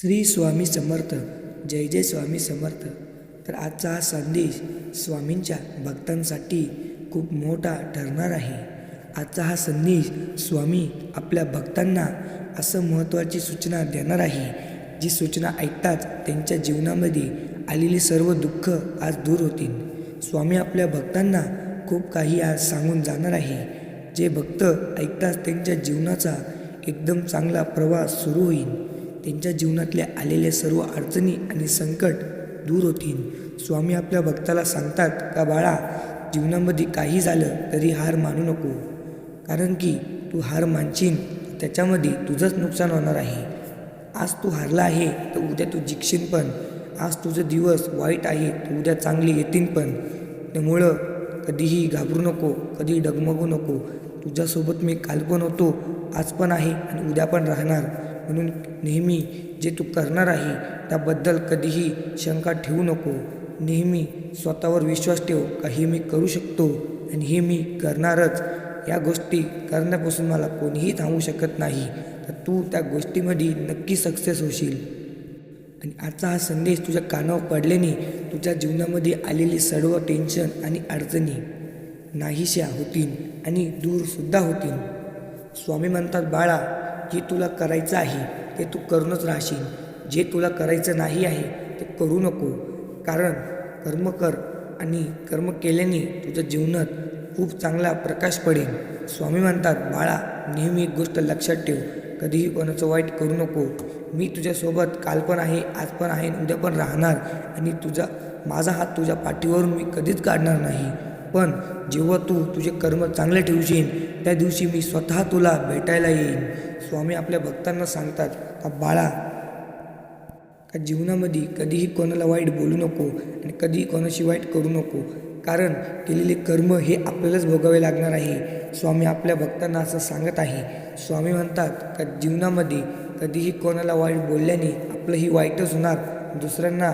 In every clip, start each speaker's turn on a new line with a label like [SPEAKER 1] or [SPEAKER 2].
[SPEAKER 1] श्री स्वामी समर्थ जय जय स्वामी समर्थ. तर आजचा हा संदेश स्वामींच्या भक्तांसाठी खूप मोठा ठरणार आहे. आजचा हा संदेश स्वामी आपल्या भक्तांना असं महत्त्वाची सूचना देणार आहे जी सूचना ऐकताच त्यांच्या जीवनामध्ये आलेली सर्व दुःख आज दूर होतील. स्वामी आपल्या भक्तांना खूप काही आज सांगून जाणार आहे. जे भक्त ऐकताच त्यांच्या जीवनाचा एकदम चांगला प्रवास सुरू होईल. त्यांच्या जीवनातल्या आलेल्या सर्व अडचणी आणि संकट दूर होतील. स्वामी आपल्या भक्ताला सांगतात का बाळा जीवनामध्ये काही झालं तरी हार मानू नको. कारण की तू हार मानशील त्याच्यामध्ये तुझंच नुकसान होणार आहे. आज तू हारला आहे तर उद्या तू जिंकशील पण. आज तुझं दिवस वाईट आहे तर उद्या चांगले येतील पण. त्यामुळं कधीही घाबरू नको कधी डगमगू नको. तुझ्यासोबत मी काल पण होतो आज पण आहे आणि उद्या पण राहणार. म्हणून नेहमी जे तू करणार आहे त्याबद्दल कधीही शंका ठेवू नको. नेहमी स्वतःवर विश्वास ठेव का हे मी करू शकतो आणि हे मी करणारच. या गोष्टी करण्यापासून मला कोणीही थांबवू शकत नाही. तर तू त्या गोष्टीमध्ये नक्की सक्सेस होशील. आणि आजचा हा संदेश तुझ्या कानावर पडल्याने तुझ्या जीवनामध्ये आलेली सर्व टेन्शन आणि अडचणी नाहीशा होतील आणि दूरसुद्धा होतील. स्वामी म्हणतात बाळा जे तुला करायचं आहे ते तू करूनच राहशील. जे तुला करायचं नाही आहे ते करू नको. कारण कर्म कर आणि कर्म केल्याने तुझ्या जीवनात खूप चांगला प्रकाश पडेल. स्वामी म्हणतात बाळा नेहमी एक गोष्ट लक्षात ठेव. कधीही कोणाचं वाईट करू नको. मी तुझ्यासोबत काल पण आहे आज पण आहे उद्या पण राहणार आणि तुझा माझा हात तुझ्या पाठीवरून मी कधीच काढणार नाही. पण जेव्हा तू तुझे कर्म चांगले ठेवशील त्या दिवशी मी स्वतः तुला भेटायला येईन. स्वामी आपल्या भक्तांना सांगतात का बाळा का जीवनामध्ये कधीही कोणाला वाईट बोलू नको आणि कधीही कोणाशी वाईट करू नको. कारण केलेले कर्म हे आपल्यालाच भोगावे लागणार आहे. स्वामी आपल्या भक्तांना असं सांगत आहे. स्वामी म्हणतात का जीवनामध्ये कधीही कोणाला वाईट बोलल्याने आपलंही वाईटच होणार दुसऱ्यांना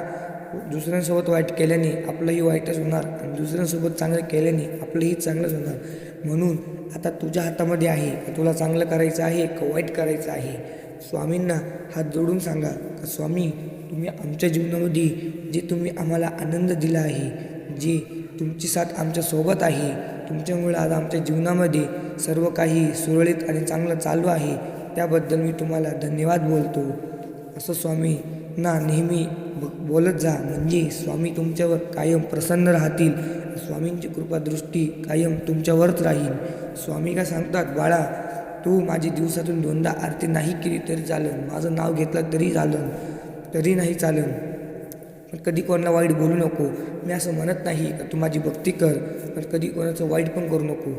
[SPEAKER 1] दुसऱ्यांसोबत वाईट केल्याने आपलंही वाईटच होणार आणि दुसऱ्यांसोबत चांगलं केल्याने आपलंही चांगलंच होणार. म्हणून आता तुझ्या हातामध्ये आहे का तुला चांगलं करायचं आहे का वाईट करायचं आहे? स्वामींना हात जोडून सांगा का स्वामी तुम्ही आमच्या जीवनामध्ये जे तुम्ही आम्हाला आनंद दिला आहे जे तुमची साथ आमच्यासोबत आहे तुमच्यामुळे आज आमच्या जीवनामध्ये सर्व काही सुरळीत आणि चांगलं चालू आहे त्याबद्दल मी तुम्हाला धन्यवाद बोलतो. असं स्वामींना नेहमी बोलत जा. म्हणजे स्वामी तुमच्यावर कायम प्रसन्न राहतील. स्वामींची कृपादृष्टी कायम तुमच्यावरच राहील. स्वामी काय सांगतात बाळा तू माझी दिवसातून दोनदा आरती नाही केली तरी चालेल माझं नाव घेतलं तरी चालेल तरी नाही चालेल पण कधी कोणाला वाईट बोलू नको. मी असं म्हणत नाही का तू माझी भक्ती कर. पण कधी कोणाचं वाईट पण करू नको.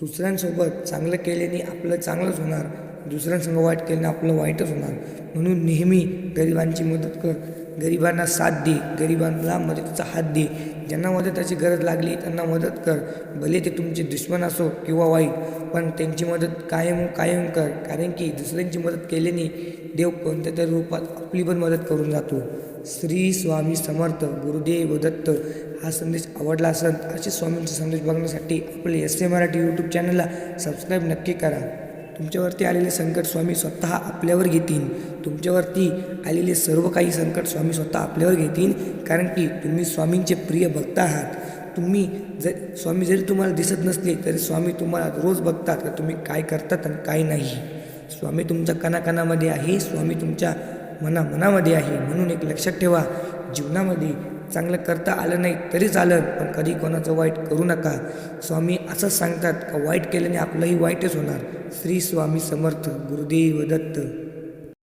[SPEAKER 1] दुसऱ्यांसोबत चांगलं केल्याने आपलं चांगलंच होणार. दुसऱ्यांसंग वाईट केल्याने आपलं वाईटच होणार. म्हणून नेहमी गरिबांची मदत कर. गरिबांना साथ दे. गरिबांना मदतीचा हात दे. ज्यांना मदताची गरज लागली त्यांना मदत कर. भले ते तुमचे दुश्मन असो किंवा वाईट पण त्यांची मदत कायम कायम कर. कारण की दुसऱ्यांची मदत केल्याने देव कोणत्या तरी रूपात आपली पण मदत करून जातो. श्री स्वामी समर्थ गुरुदेव दत्त हा संदेश आवडला असेल असे स्वामींचा संदेश बघण्यासाठी आपले एस ए मराठी यूट्यूब चॅनलला सबस्क्राईब नक्की करा. तुमच्यावरती आलेले संकट स्वामी स्वतः आपल्यावर घेतील तुमच्यावरती आलेले सर्व काही संकट स्वामी स्वतः आपल्यावर घेतील कारण की तुम्ही स्वामींचे प्रिय भक्त आहात. तुम्ही जर स्वामी जरी तुम्हाला दिसत नसले तरी स्वामी तुम्हाला रोज बघतात का तुम्ही काय करतात आणि काय नाही. स्वामी तुमच्या कणाकणामध्ये आहे स्वामी तुमच्या मना मनामध्ये आहे. म्हणून एक लक्षात ठेवा जीवनामध्ये चांगलं करता आलं नाही तरी चालत पण कधी कोणाचं वाईट करू नका. स्वामी असंच सांगतात का वाईट केल्याने आपलंही वाईटच होणार. श्री स्वामी समर्थ गुरुदेव दत्त.